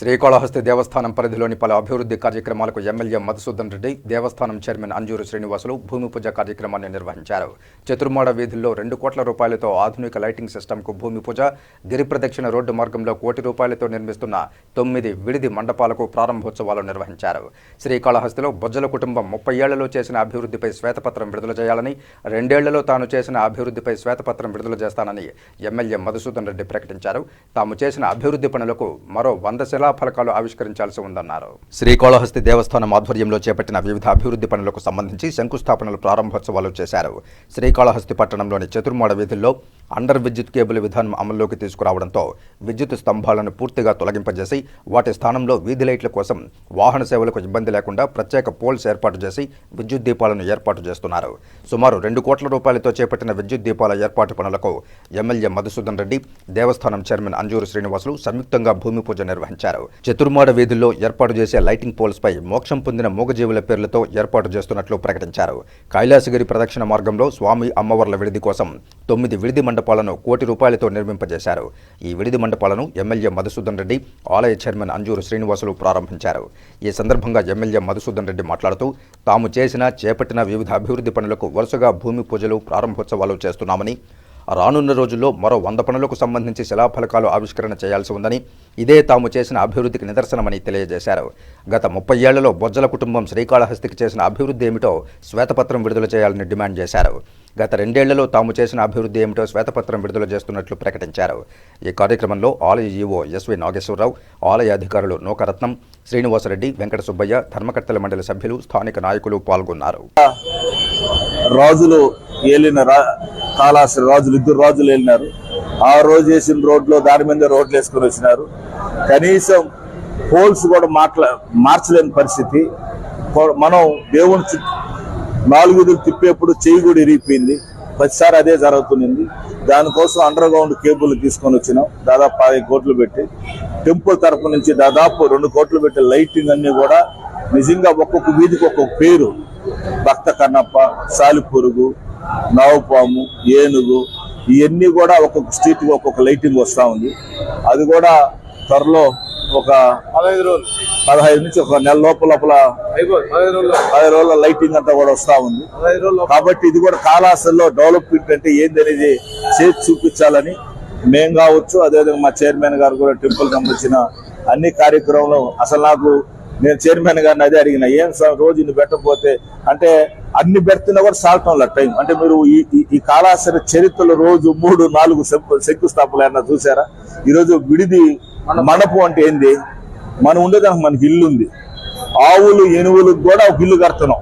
శ్రీకాళహస్తి దేవస్థానం పరిధిలోని పలు అభివృద్ధి కార్యక్రమాలకు ఎమ్మెల్యే మధుసూదన్ రెడ్డి దేవస్థానం చైర్మన్ అంజూరు శ్రీనివాసులు భూమి పూజ కార్యక్రమాన్ని నిర్వహించారు. చతుర్మాడ వీధుల్లో రెండు కోట్ల రూపాయలతో ఆధునిక లైటింగ్ సిస్టమ్కు భూమి పూజ గిరి ప్రదక్షిణ రోడ్డు మార్గంలో కోటి రూపాయలతో నిర్మిస్తున్న తొమ్మిది విడిది మండపాలకు ప్రారంభోత్సవాలు నిర్వహించారు. శ్రీకాళహస్తిలో బొజ్జల కుటుంబం ముప్పై ఏళ్ళలో చేసిన అభివృద్ధిపై శ్వేతపత్రం విడుదల చేయాలని రెండేళ్ళలో తాను చేసిన అభివృద్ధిపై శ్వేతపత్రం విడుదల చేస్తానని ఎమ్మెల్యే మధుసూదన్ రెడ్డి ప్రకటించారు. తాము చేసిన అభివృద్ధి పనులకు మరో వంద శిలాఫలకాలు ఆవిష్కరించాల్సి ఉందన్నారు. శ్రీకాళహస్తి దేవస్థానం ఆధ్వర్యంలో చేపట్టిన వివిధ అభివృద్ధి పనులకు సంబంధించి శంకుస్థాపనలు ప్రారంభోత్సవాలు చేశారు. శ్రీకాళహస్తి పట్టణంలోని చతుర్మాడ వీధుల్లో అండర్ విద్యుత్ కేబుల్ విధానం అమల్లోకి తీసుకురావడంతో విద్యుత్ స్తంభాలను పూర్తిగా తొలగింపజేసి వాటి స్థానంలో వీధి లైట్ల కోసం వాహన సేవలకు ఇబ్బంది లేకుండా ప్రత్యేక పోల్స్ ఏర్పాటు చేసి విద్యుత్ దీపాలను ఏర్పాటు చేస్తున్నారు. సుమారు రెండు కోట్ల రూపాయలతో చేపట్టిన విద్యుత్ దీపాల ఏర్పాటు పనులకు ఎమ్మెల్యే మధుసూదన్ రెడ్డి దేవస్థానం చైర్మన్ అంజూరు శ్రీనివాసులు సంయుక్తంగా భూమి పూజ నిర్వహించారు. చతుర్మాడ వీధుల్లో ఏర్పాటు చేసే లైటింగ్ పోల్స్ పై మోక్షం పొందిన మూగజీవుల పేర్లతో ఏర్పాటు చేస్తున్నట్లు ప్రకటించారు. కైలాసగిరి ప్రదక్షిణ మార్గంలో స్వామి అమ్మవార్ల విడిది కోసం తొమ్మిది విడిది మండపాలను కోటి రూపాయలతో నిర్మింపజేశారు. ఈ విడిది మండపాలను ఎమ్మెల్యే మధుసూదన్ రెడ్డి ఆలయ చైర్మన్ అంజూరు శ్రీనివాసులు ప్రారంభించారు. ఈ సందర్భంగా ఎమ్మెల్యే మధుసూదన్ రెడ్డి మాట్లాడుతూ తాము చేసిన చేపట్టిన వివిధ అభివృద్ధి పనులకు వరుసగా భూమి పూజలు ప్రారంభోత్సవాలు చేస్తున్నామని రానున్న రోజుల్లో మరో వంద పనులకు సంబంధించి శిలాఫలకాలు ఆవిష్కరణ చేయాల్సి ఉందని ఇదే తాము చేసిన అభివృద్ధికి నిదర్శనమని తెలియజేశారు. గత ముప్పై ఏళ్ళలో బొజ్జల కుటుంబం శ్రీకాళహస్తికి చేసిన అభివృద్ధి ఏమిటో శ్వేతపత్రం విడుదల చేయాలని డిమాండ్ చేశారు. గత రెండేళ్ళలో తాము చేసిన అభివృద్ధి ఏమిటో శ్వేతపత్రం విడుదల చేస్తున్నట్లు ప్రకటించారు. ఈ కార్యక్రమంలో ఆలయ ఈవో ఎస్వి నాగేశ్వరరావు ఆలయ అధికారులు నూకరత్నం శ్రీనివాసరెడ్డి వెంకట సుబ్బయ్య ధర్మకర్తల మండలి సభ్యులు స్థానిక నాయకులు పాల్గొన్నారు. రాజులు ఏలిన రా కాళాశ్ర రాజులు ఇద్దరు రాజులు వెళ్ళినారు ఆ రోజు వేసిన రోడ్లో దాని మీద రోడ్లు వేసుకొని వచ్చినారు. కనీసం పోల్స్ కూడా మాట్లా మార్చలేని పరిస్థితి. మనం దేవుని చుట్టూ నాలుగు తిప్పేప్పుడు చెయ్యి కూడా ఇరిగిపోయింది ప్రతిసారి అదే జరుగుతుంది దానికోసం అండర్ గ్రౌండ్ కేబుల్ తీసుకొని వచ్చినాం. దాదాపు పది కోట్లు పెట్టి. టెంపుల్ తరపు నుంచి దాదాపు రెండు కోట్లు పెట్టి లైటింగ్ అన్ని కూడా నిజంగా ఒక్కొక్క వీధికి ఒక్కొక్క పేరు. భక్త కన్నప్ప సాలిపురుగు నావుపాము ఏనుగు ఇవన్నీ కూడా ఒక్కొక్క స్ట్రీట్ ఒక్కొక్క లైటింగ్ వస్తా ఉంది. అది కూడా త్వరలో ఒక పదహైదు రోజులు. పదహైదు నుంచి ఒక నెల లోపల లోపల పది రోజుల లైటింగ్ అంతా కూడా వస్తా ఉంది. కాబట్టి ఇది కూడా కాలాసల్లో డెవలప్మెంట్ అంటే ఏంది అనేది చేసి చూపించాలని మేం కావచ్చు అదేవిధంగా మా చైర్మన్ గారు కూడా టెంపుల్ సంబంధించిన అన్ని కార్యక్రమంలో అసలు నాకు నేను చైర్మన్ గారిని అదే అడిగిన ఏం సార్ రోజు ఇన్ని పెట్టకపోతే? అంటే అన్ని పెడుతున్నా కూడా సాల్టం టైం. అంటే మీరు ఈ ఈ- ఈ కాళాసరి చరిత్రలో రోజు మూడు నాలుగు శంకు- శంకుస్థాపనలు ఏమన్నా చూసారా ఈరోజు విడిది మండపం అంటే ఏంది? మనం ఉండేదానికి మనకి ఇల్లు ఉంది ఆవులు ఎనువులకు కూడా ఒక ఇల్లు కడుతున్నాం.